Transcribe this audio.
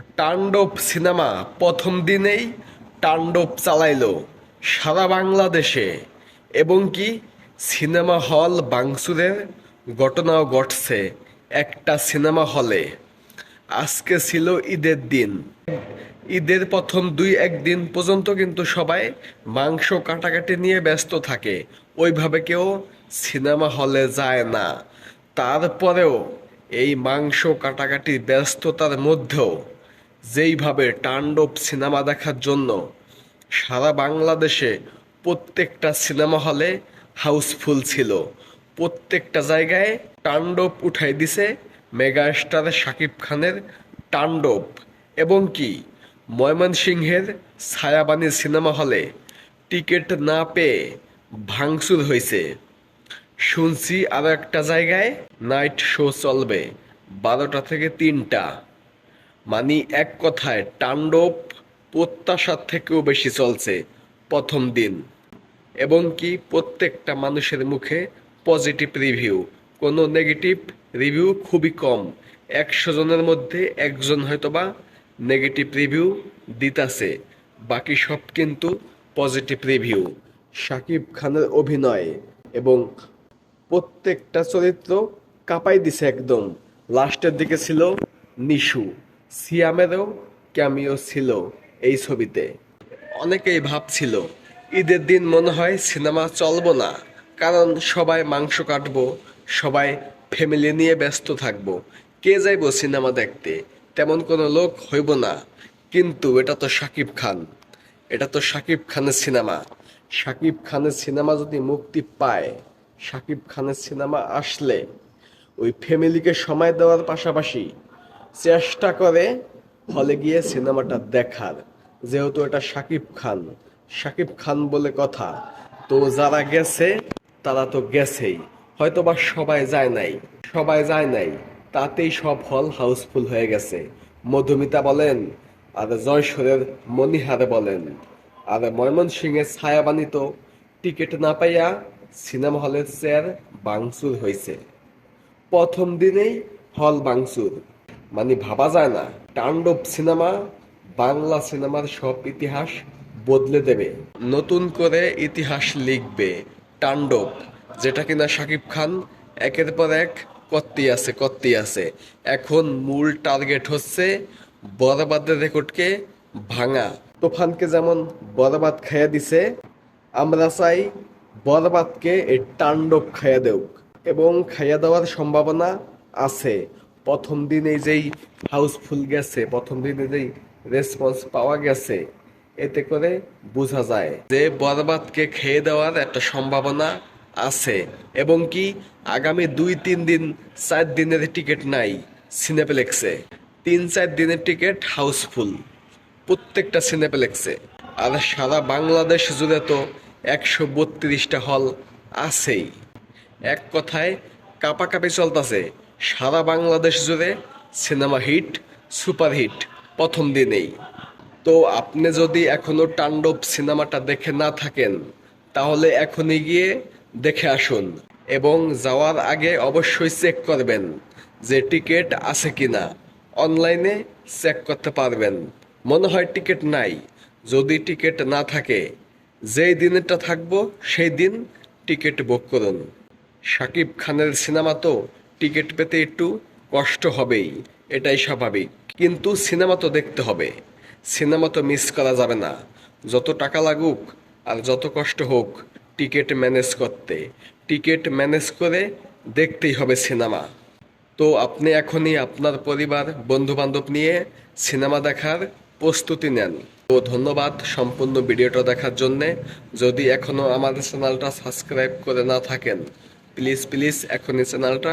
তাণ্ডব সিনেমা প্রথম দিনেই তাণ্ডব চালাইলো সারা বাংলাদেশে। এবং কি সিনেমা হল বাংসুরের ঘটনাও ঘটছে একটা সিনেমা হলে। আজকে ছিল ঈদের দিন। ঈদের প্রথম দুই একদিন পর্যন্ত কিন্তু সবাই মাংস কাটাকাটি নিয়ে ব্যস্ত থাকে। ওইভাবে কেউ সিনেমা হলে যায় না। তারপরেও এই মাংস কাটাকাটির ব্যস্ততার মধ্যেও যেইভাবে তাণ্ডব সিনেমা দেখার জন্য সারা বাংলাদেশে প্রত্যেকটা সিনেমা হলে হাউসফুল ছিল। প্রত্যেকটা জায়গায় তাণ্ডব উঠাই দিছে মেগা স্টার শাকিব খানের তাণ্ডব। এবং কি, ময়মনসিংহের ছায়াবাণী সিনেমা হলে টিকিট না পেয়ে ভাঙচুর হয়েছে শুনছি আরও একটা জায়গায় নাইট শো চলবে, বারোটা থেকে তিনটা। মানে এক কথায় তাণ্ডব প্রত্যাশার থেকেও বেশি চলছে প্রথম দিন। এবং কি প্রত্যেকটা মানুষের মুখে পজিটিভ রিভিউ কোনো নেগেটিভ রিভিউ খুবই কম। একশো জনের মধ্যে একজন হয়তোবা নেগেটিভ রিভিউ দিতাছে। বাকি সব কিন্তু পজিটিভ রিভিউ শাকিব খানের অভিনয় এবং প্রত্যেকটা চরিত্র কাঁপাই দিছে একদম। লাস্টের দিকে ছিল নিশু। সিয়ামেরও ক্যামিও ছিল এই ছবিতে। অনেকেই ভাবছিল, ঈদের দিন মনে হয় সিনেমা চলবো না, কারণ সবাই মাংস কাটবো, সবাই ফ্যামিলি নিয়ে ব্যস্ত থাকব, কে যাইবো সিনেমা দেখতে, তেমন কোনো লোক হইব না। কিন্তু এটা তো শাকিব খান, এটা তো শাকিব খানের সিনেমা। শাকিব খানের সিনেমা যদি মুক্তি পায়, শাকিব খানের সিনেমা আসলে ওই ফ্যামিলিকে সময় দেওয়ার পাশাপাশি চেষ্টা করে হলে গিয়ে সিনেমাটা দেখার। যেহেতু এটা শাকিব খান। শাকিব খান বলে কথা, তো যারা গেছে, তারা তো গেছেই। হয়তো বা সবাই যায় নাই, সবাই যায় নাই, তাতেই সব হল হাউসফুল হয়ে গেছে। মধুমিতা বলেন, আর জয়সরের মনিহারে বলেন, আর ময়মনসিংহের ছায়াবাণী তো টিকিট না পাইয়া সিনেমা হলের চেয়ার বাংসুর হয়েছে প্রথম দিনেই হল বাংসুর মানে ভাবা যায় না। তাণ্ডব সিনেমা, বাংলা সিনেমার সব ইতিহাস বদলে দেবে। নতুন করে ইতিহাস লিখবে তাণ্ডব, যেটা কিনা শাকিব খান একের পর এক করতেই আছে করতেই আছে। এখন মূল টার্গেট হচ্ছে বরবাদের রেকর্ডকে ভাঙা। তোফানকে যেমন বরবাদ খাইয়া দিছে, আমরা চাই বরবাদকে এই তাণ্ডব খাইয়া দেউক এবং খাইয়া দেওয়ার সম্ভাবনা আছে। প্রথম দিনে যেই হাউসফুল গেছে, প্রথম দিনে যেই রেসপন্স পাওয়া গেছে, এতে করে বোঝা যায় যে বরবাদকে খেয়ে দেওয়ার একটা সম্ভাবনা আছে। এবং কি আগামী দুই, তিন দিন, চার দিনের টিকিট নাই সিনেপ্লেক্সে তিন, চার দিনের টিকিট হাউসফুল প্রত্যেকটা সিনেপ্লেক্সে আর সারা বাংলাদেশ জুড়ে তো একশো বত্রিশটা হল আছেই। এক কথায় কাপাকাপি চলতেছে। সারা বাংলাদেশ জুড়ে সিনেমা হিট, সুপার হিট প্রথম দিনেই। তো আপনি যদি এখনও তাণ্ডব সিনেমাটা দেখে না থাকেন, তাহলে এখনই গিয়ে দেখে আসুন এবং যাওয়ার আগে অবশ্যই চেক করবেন যে টিকিট আছে কি না অনলাইনে চেক করতে পারবেন। মনে হয় টিকিট নাই। যদি টিকিট না থাকে, যেই দিনেরটা থাকব, সেই দিন টিকিট বুক করুন। শাকিব খানের সিনেমা তো টিকিট পেতে একটু কষ্ট হবেই, এটাই স্বাভাবিক। কিন্তু সিনেমা তো দেখতে হবে। সিনেমা তো মিস করা যাবে না। যত টাকা লাগুক আর যত কষ্ট হোক, টিকিট ম্যানেজ করতে। টিকিট ম্যানেজ করে দেখতেই হবে সিনেমা। তো আপনি এখনই আপনার পরিবার বন্ধু বান্ধব নিয়ে সিনেমা দেখার প্রস্তুতি নেন। তো ধন্যবাদ সম্পূর্ণ ভিডিওটা দেখার জন্যে। যদি এখনও আমাদের চ্যানেলটা সাবস্ক্রাইব করে না থাকেন, প্লিজ প্লিজ এখনই চ্যানেলটা